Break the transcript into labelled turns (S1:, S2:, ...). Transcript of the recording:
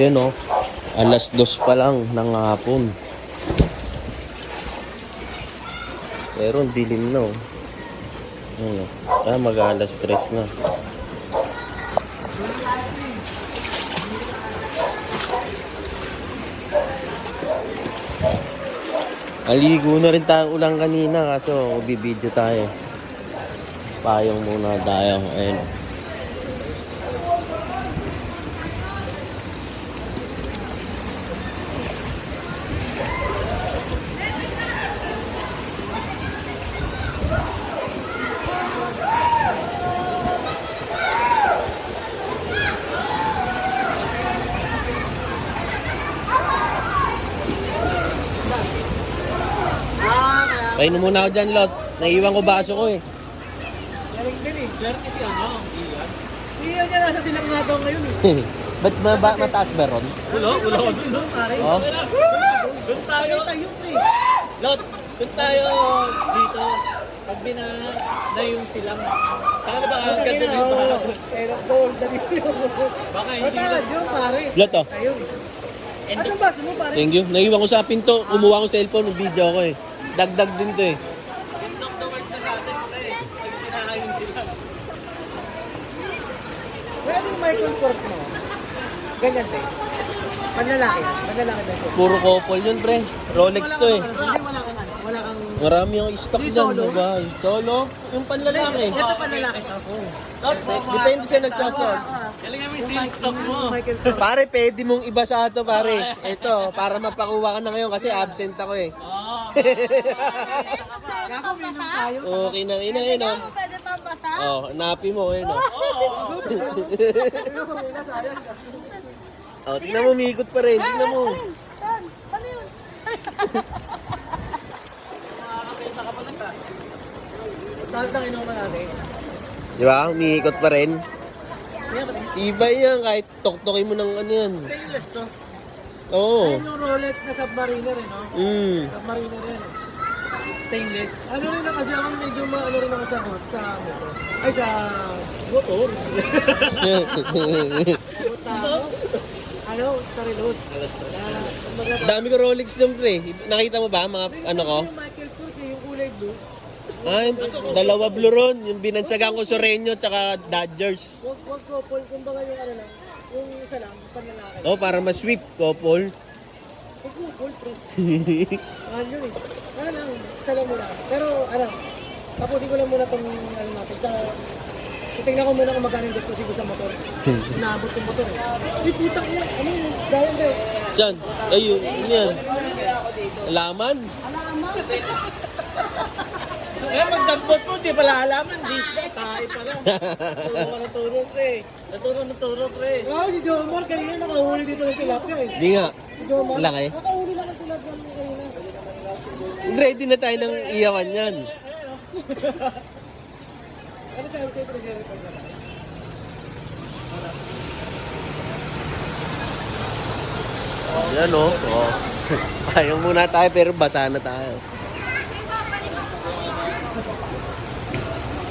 S1: Yun oh. Alas dos pa lang ng hapon. Pero dilim na oh. Ano? Ah, mag alas tres na. Aligo na rin tayo ulang kanina kaso bibidyo tayo. Payong muna tayo. Ayun. Painom muna ako dyan, Lot. Naiwan ko baso ko eh.
S2: Galing din eh. Pero kasi ano, iyan. Iyan niya nasa silang nga daw ngayon eh.
S1: Ba't ba, ba mataas ba ron?
S2: Wala, wala ko dun, no, pare.
S1: Oh.
S2: Doon tayo. tayo, pre. Lot, doon tayo dito. Pag bina na yung silang. Saka na ba ang ganda na yung mga Pero gold na dito yung Baka hindi Matalas yun, pare.
S1: Lot oh.
S2: Ayun. Asan baso mo, pare?
S1: Thank you. Naiwan ko sa pinto. Kumuha ko cellphone. Video ko eh. Dagdag din to eh.
S2: Na. Pag bina yung. Pero Michael Kors mo, ganyan din. Panlalaki. Panlalaki ba ito?
S1: Puro couple yun, pre. Rolex to eh.
S2: Hindi, wala kang ano. Wala kang...
S1: Marami yung stock
S2: Di
S1: dyan.
S2: solo?
S1: Babae. Solo? Yung panlalaki.
S2: Ito panlalaki to.
S1: Depende siya nagsusuot.
S2: Galing mo yung sales stock mo. Michael Kors.
S1: Pare, pwede mong iba sa ato, pare. Ito, para mapakuha ka na ngayon kasi absent ako eh.
S2: Gago, minum tayo.
S1: Okay na, ina, ina.
S3: Pwede pang basa?
S1: Oh, napi mo, eh, no? Oh, tingnan mo, umiikot pa rin. Tingnan mo.
S3: Saan? Ano yun?
S2: Tapos nang inuman natin.
S1: Di ba? Umiikot pa rin. Iba yan, kahit tuktokin mo ng ano yan.
S2: Stainless to.
S1: Oo.
S2: Ayun yung Rolex na Submariner eh, no?
S1: Mm.
S2: Submariner yan. Stainless. Ano rin na kasi ako medyo maano rin ako sa sa motor. Ay sa motor. Puta. Ano? Tarilos. Kumbaga,
S1: Dami ko Rolex dun, pre. Nakita mo ba mga ano ko?
S2: Yung Michael Kors eh, yung kulay blue.
S1: Ay, dalawa blue ron. Yung binansagan ko Soreño tsaka Dodgers.
S2: Wag wag ko, Paul, kumbaga yung ano lang, yung isa lang, panlalaki.
S1: Oh, para ma-sweep, couple.
S2: Wag ko, Paul, pre. Mahal yun eh. Ano lang, isa lang muna. Pero ano, tapusin ko lang muna tong ano natin. Tsaka, titignan ko muna kung magkano yung gusto ko sa motor. Naabot yung motor eh. Ay, putang ina. Ano yun? Dayan ba
S1: Saan? Ay, yun, yun yan. Alaman?
S2: Eh, magdampot mo, di pala alaman. Di tayo pa lang. Turo ka naturo, pre. Naturo, naturo, pre. Oo, si Jomar kanina nakahuli dito ng tilapia eh.
S1: Di nga.
S2: Si Jomar,
S1: Laki.
S2: nakahuli lang ng tilapia mo kanina.
S1: Ready na tayo ng iyawan yan.
S2: Ano sabi sa'yo, pre?
S1: Yan oh. oh. Payong muna tayo pero basa na tayo.